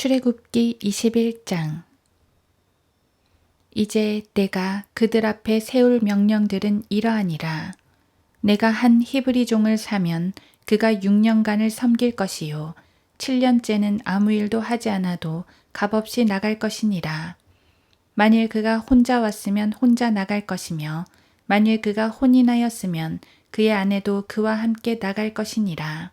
출애굽기 21장 이제 내가 그들 앞에 세울 명령들은 이러하니라. 내가 한 히브리 종을 사면 그가 6년간을 섬길 것이요. 7년째는 아무 일도 하지 않아도 값없이 나갈 것이니라. 만일 그가 혼자 왔으면 혼자 나갈 것이며 만일 그가 혼인하였으면 그의 아내도 그와 함께 나갈 것이니라.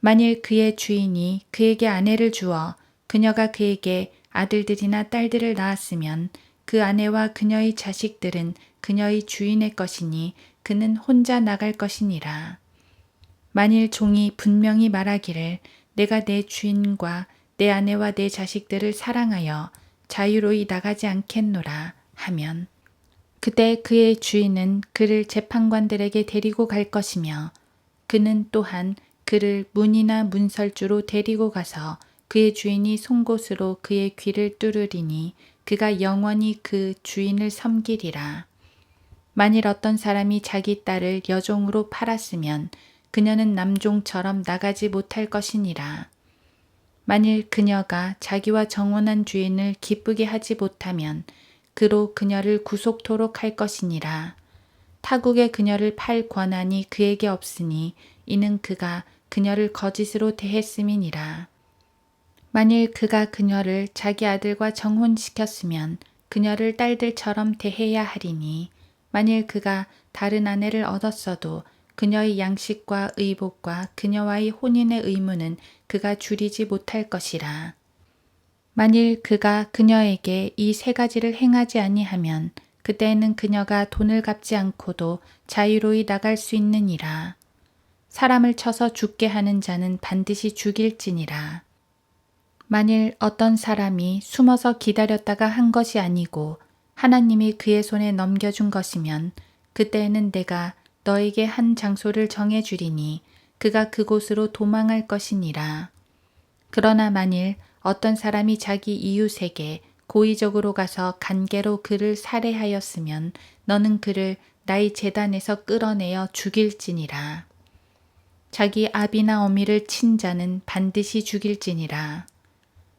만일 그의 주인이 그에게 아내를 주어 그녀가 그에게 아들들이나 딸들을 낳았으면 그 아내와 그녀의 자식들은 그녀의 주인의 것이니 그는 혼자 나갈 것이니라. 만일 종이 분명히 말하기를 내가 내 주인과 내 아내와 내 자식들을 사랑하여 자유로이 나가지 않겠노라 하면 그때 그의 주인은 그를 재판관들에게 데리고 갈 것이며 그는 또한 그를 문이나 문설주로 데리고 가서 그의 주인이 송곳으로 그의 귀를 뚫으리니 그가 영원히 그 주인을 섬기리라. 만일 어떤 사람이 자기 딸을 여종으로 팔았으면 그녀는 남종처럼 나가지 못할 것이니라. 만일 그녀가 자기와 정혼한 주인을 기쁘게 하지 못하면 그로 그녀를 구속토록 할 것이니라. 타국의 그녀를 팔 권한이 그에게 없으니 이는 그가 그녀를 거짓으로 대했음이니라. 만일 그가 그녀를 자기 아들과 정혼시켰으면 그녀를 딸들처럼 대해야 하리니 만일 그가 다른 아내를 얻었어도 그녀의 양식과 의복과 그녀와의 혼인의 의무는 그가 줄이지 못할 것이라. 만일 그가 그녀에게 이 세 가지를 행하지 아니하면 그때에는 그녀가 돈을 갚지 않고도 자유로이 나갈 수 있느니라. 사람을 쳐서 죽게 하는 자는 반드시 죽일지니라. 만일 어떤 사람이 숨어서 기다렸다가 한 것이 아니고 하나님이 그의 손에 넘겨준 것이면 그때에는 내가 너에게 한 장소를 정해주리니 그가 그곳으로 도망할 것이니라. 그러나 만일 어떤 사람이 자기 이웃에게 고의적으로 가서 간계로 그를 살해하였으면 너는 그를 나의 재단에서 끌어내어 죽일지니라. 자기 아비나 어미를 친 자는 반드시 죽일지니라.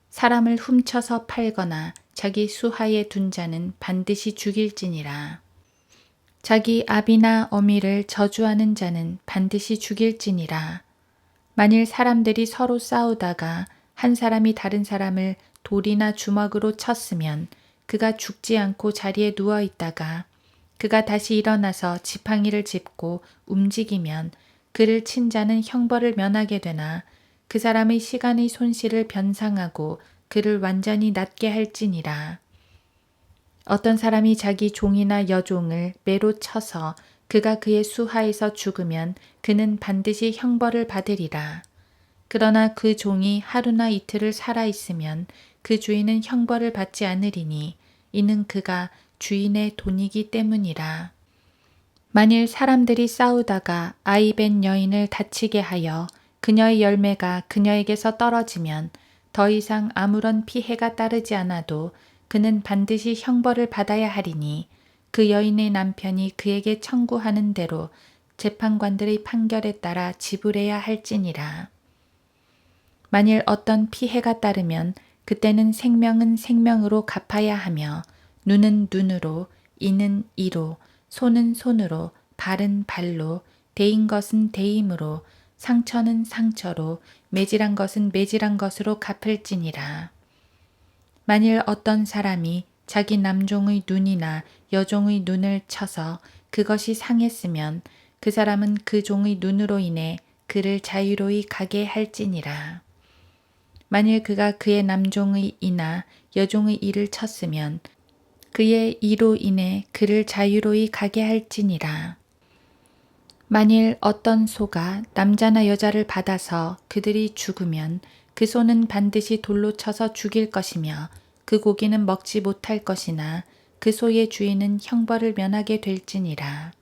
사람을 훔쳐서 팔거나 자기 수하에 둔 자는 반드시 죽일지니라. 자기 아비나 어미를 저주하는 자는 반드시 죽일지니라. 만일 사람들이 서로 싸우다가 한 사람이 다른 사람을 돌이나 주먹으로 쳤으면 그가 죽지 않고 자리에 누워 있다가 그가 다시 일어나서 지팡이를 짚고 움직이면 그를 친 자는 형벌을 면하게 되나 그 사람의 시간의 손실을 변상하고 그를 완전히 낫게 할지니라. 어떤 사람이 자기 종이나 여종을 매로 쳐서 그가 그의 수하에서 죽으면 그는 반드시 형벌을 받으리라. 그러나 그 종이 하루나 이틀을 살아 있으면 그 주인은 형벌을 받지 않으리니 이는 그가 주인의 돈이기 때문이라. 만일 사람들이 싸우다가 아이벤 여인을 다치게 하여 그녀의 열매가 그녀에게서 떨어지면 더 이상 아무런 피해가 따르지 않아도 그는 반드시 형벌을 받아야 하리니 그 여인의 남편이 그에게 청구하는 대로 재판관들의 판결에 따라 지불해야 할지니라. 만일 어떤 피해가 따르면 그때는 생명은 생명으로 갚아야 하며 눈은 눈으로 이는 이로 손은 손으로 발은 발로 대인 것은 대임으로 상처는 상처로 매질한 것은 매질한 것으로 갚을지니라. 만일 어떤 사람이 자기 남종의 눈이나 여종의 눈을 쳐서 그것이 상했으면 그 사람은 그 종의 눈으로 인해 그를 자유로이 가게 할지니라. 만일 그가 그의 남종의 이나 여종의 이를 쳤으면 그의 이로 인해 그를 자유로이 가게 할지니라. 만일 어떤 소가 남자나 여자를 받아서 그들이 죽으면 그 소는 반드시 돌로 쳐서 죽일 것이며 그 고기는 먹지 못할 것이나 그 소의 주인은 형벌을 면하게 될지니라.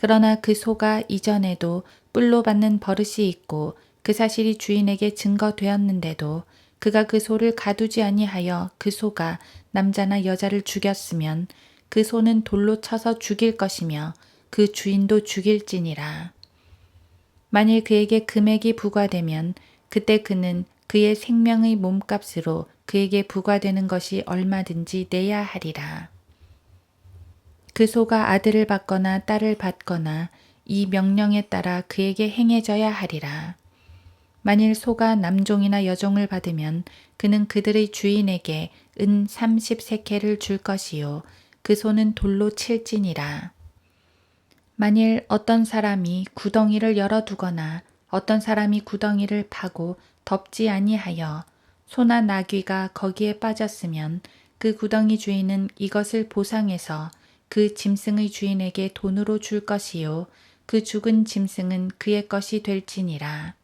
그러나 그 소가 이전에도 뿔로 받는 버릇이 있고 그 사실이 주인에게 증거되었는데도 그가 그 소를 가두지 아니하여 그 소가 남자나 여자를 죽였으면 그 소는 돌로 쳐서 죽일 것이며 그 주인도 죽일지니라. 만일 그에게 금액이 부과되면 그때 그는 그의 생명의 몸값으로 그에게 부과되는 것이 얼마든지 내야 하리라. 그 소가 아들을 받거나 딸을 받거나 이 명령에 따라 그에게 행해져야 하리라. 만일 소가 남종이나 여종을 받으면 그는 그들의 주인에게 은 30세켈을 줄 것이요 그 소는 돌로 칠지니라. 만일 어떤 사람이 구덩이를 열어두거나 어떤 사람이 구덩이를 파고 덮지 아니하여 소나 나귀가 거기에 빠졌으면 그 구덩이 주인은 이것을 보상해서 그 짐승의 주인에게 돈으로 줄 것이요 그 죽은 짐승은 그의 것이 될지니라.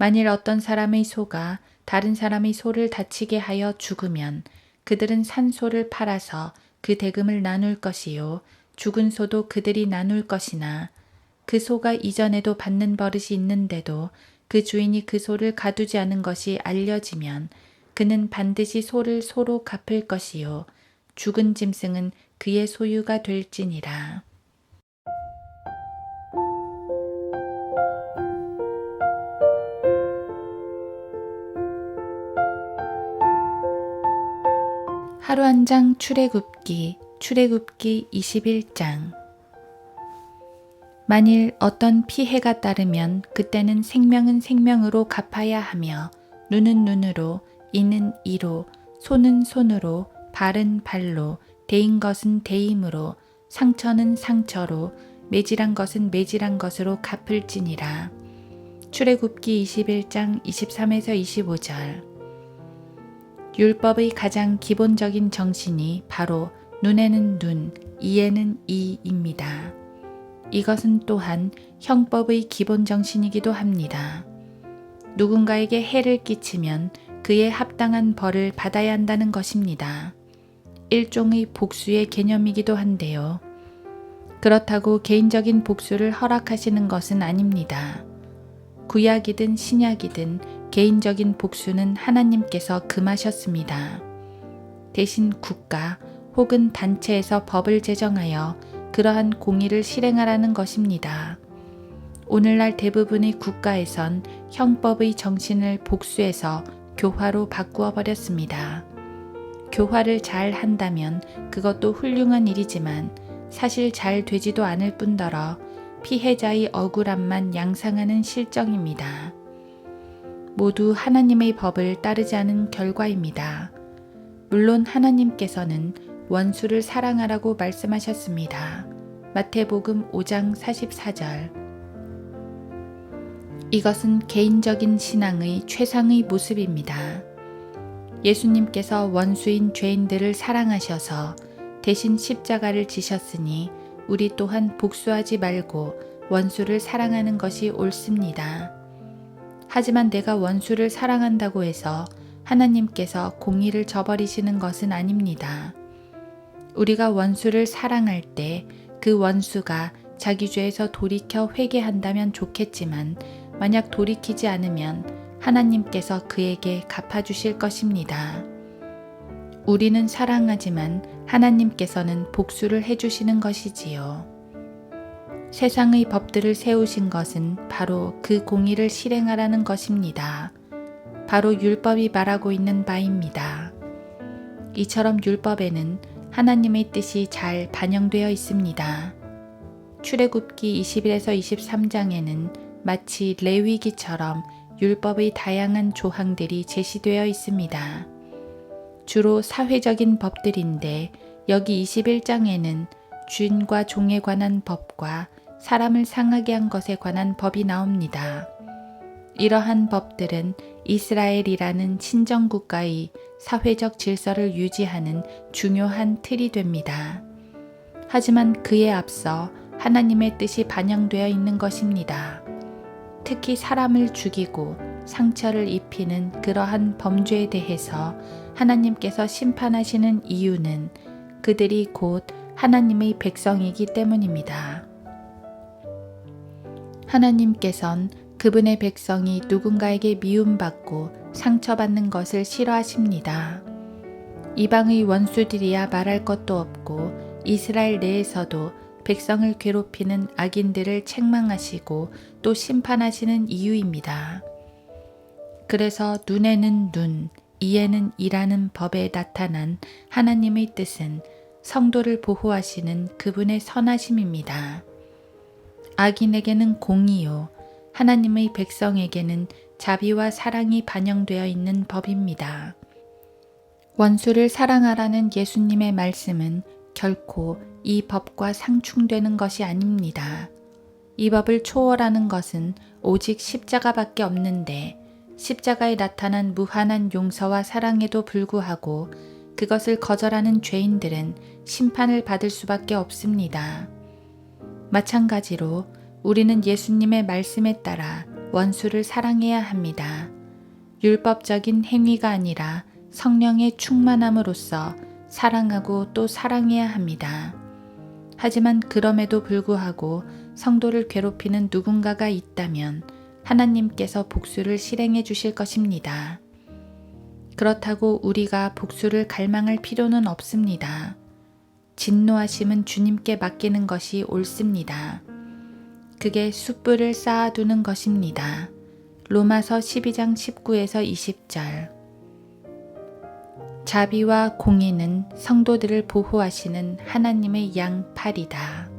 만일 어떤 사람의 소가 다른 사람의 소를 다치게 하여 죽으면 그들은 산 소를 팔아서 그 대금을 나눌 것이요 죽은 소도 그들이 나눌 것이나 그 소가 이전에도 받는 버릇이 있는데도 그 주인이 그 소를 가두지 않은 것이 알려지면 그는 반드시 소를 소로 갚을 것이요 죽은 짐승은 그의 소유가 될지니라. 하루 한 장 출애굽기 출애굽기 21장. 만일 어떤 피해가 따르면 그때는 생명은 생명으로 갚아야 하며 눈은 눈으로 이는 이로 손은 손으로 발은 발로 대인 것은 대임으로 상처는 상처로 매질한 것은 매질한 것으로 갚을지니라. 출애굽기 21장 23에서 25절 율법의 가장 기본적인 정신이 바로 눈에는 눈, 이에는 이입니다. 이것은 또한 형법의 기본 정신이기도 합니다. 누군가에게 해를 끼치면 그에 합당한 벌을 받아야 한다는 것입니다. 일종의 복수의 개념이기도 한데요. 그렇다고 개인적인 복수를 허락하시는 것은 아닙니다. 구약이든 신약이든 개인적인 복수는 하나님께서 금하셨습니다. 대신 국가 혹은 단체에서 법을 제정하여 그러한 공의를 실행하라는 것입니다. 오늘날 대부분의 국가에선 형법의 정신을 복수해서 교화로 바꾸어 버렸습니다. 교화를 잘 한다면 그것도 훌륭한 일이지만 사실 잘 되지도 않을 뿐더러 피해자의 억울함만 양상하는 실정입니다. 모두 하나님의 법을 따르지 않은 결과입니다. 물론 하나님께서는 원수를 사랑하라고 말씀하셨습니다. 마태복음 5장 44절. 이것은 개인적인 신앙의 최상의 모습입니다. 예수님께서 원수인 죄인들을 사랑하셔서 대신 십자가를 지셨으니 우리 또한 복수하지 말고 원수를 사랑하는 것이 옳습니다. 하지만 내가 원수를 사랑한다고 해서 하나님께서 공의를 저버리시는 것은 아닙니다. 우리가 원수를 사랑할 때 그 원수가 자기 죄에서 돌이켜 회개한다면 좋겠지만 만약 돌이키지 않으면 하나님께서 그에게 갚아주실 것입니다. 우리는 사랑하지만 하나님께서는 복수를 해주시는 것이지요. 세상의 법들을 세우신 것은 바로 그 공의를 실행하라는 것입니다. 바로 율법이 말하고 있는 바입니다. 이처럼 율법에는 하나님의 뜻이 잘 반영되어 있습니다. 출애굽기 21에서 23장에는 마치 레위기처럼 율법의 다양한 조항들이 제시되어 있습니다. 주로 사회적인 법들인데 여기 21장에는 주인과 종에 관한 법과 사람을 상하게 한 것에 관한 법이 나옵니다. 이러한 법들은 이스라엘이라는 친정국가의 사회적 질서를 유지하는 중요한 틀이 됩니다. 하지만 그에 앞서 하나님의 뜻이 반영되어 있는 것입니다. 특히 사람을 죽이고 상처를 입히는 그러한 범죄에 대해서 하나님께서 심판하시는 이유는 그들이 곧 하나님의 백성이기 때문입니다. 하나님께선 그분의 백성이 누군가에게 미움받고 상처받는 것을 싫어하십니다. 이방의 원수들이야 말할 것도 없고 이스라엘 내에서도 백성을 괴롭히는 악인들을 책망하시고 또 심판하시는 이유입니다. 그래서 눈에는 눈, 이에는 이라는 법에 나타난 하나님의 뜻은 성도를 보호하시는 그분의 선하심입니다. 악인에게는 공의요, 하나님의 백성에게는 자비와 사랑이 반영되어 있는 법입니다. 원수를 사랑하라는 예수님의 말씀은 결코 이 법과 상충되는 것이 아닙니다. 이 법을 초월하는 것은 오직 십자가밖에 없는데 십자가에 나타난 무한한 용서와 사랑에도 불구하고 그것을 거절하는 죄인들은 심판을 받을 수밖에 없습니다. 마찬가지로 우리는 예수님의 말씀에 따라 원수를 사랑해야 합니다. 율법적인 행위가 아니라 성령의 충만함으로써 사랑하고 또 사랑해야 합니다. 하지만 그럼에도 불구하고 성도를 괴롭히는 누군가가 있다면 하나님께서 복수를 실행해 주실 것입니다. 그렇다고 우리가 복수를 갈망할 필요는 없습니다. 진노하심은 주님께 맡기는 것이 옳습니다. 그게 숯불을 쌓아두는 것입니다. 로마서 12장 19에서 20절. 자비와 공의는 성도들을 보호하시는 하나님의 양팔이다.